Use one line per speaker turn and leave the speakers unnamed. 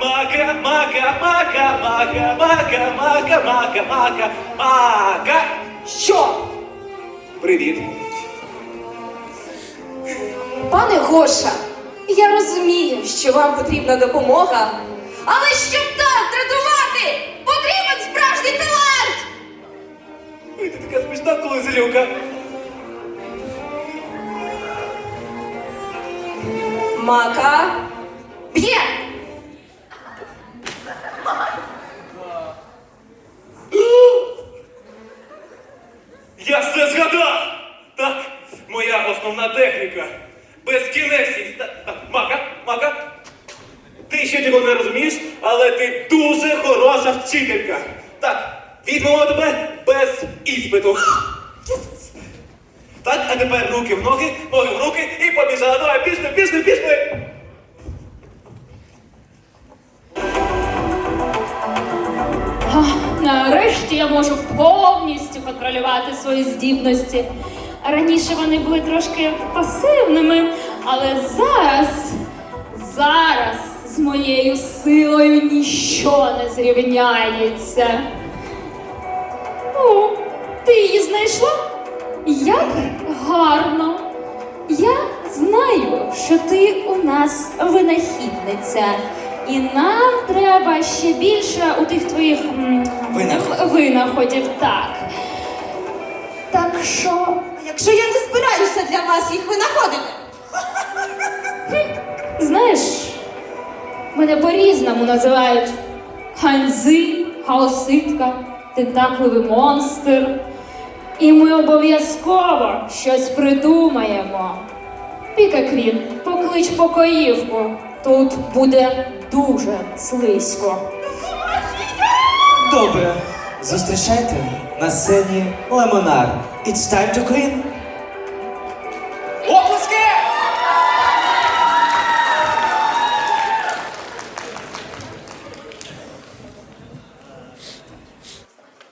мака, мака, мака, мака, мака, мака, мака, мака, мака.
Що?
Привіт.
Пане Гоша, я розумію, що вам потрібна допомога. Але щоб так рятувати, потрібен справжній талант!
Ой, ти така смішна, коли.
Мака б'є!
Я все згадав! Так, моя основна техніка. Так, так, Мака, мака. Ти ще цього не розумієш, але ти дуже хороша вчителька. Так, візьмемо тебе без іспиту. Так, а тепер руки в ноги, ноги в руки і побіжали. Давай, пішли, пішли, пішли.
Ах, Нарешті я можу повністю контролювати свої здібності. Раніше вони були трошки пасивними, але зараз, зараз з моєю силою ніщо не зрівняється. Ну, ти її знайшла? Як гарно. Я знаю, що ти у нас винахідниця. І нам треба ще більше у тих твоїх
Винаходів.
винаходів, так.
Так що, якщо я не збираюся для вас їх винаходити?
Знаєш, мене по-різному називають ханзи, хаоситка, тентакливий монстр. І ми обов'язково щось придумаємо. Пікаквін, поклич покоївку. Тут буде дуже слизько.
Добре. Зустрічайте на сцені Лемонар. It's time to clean.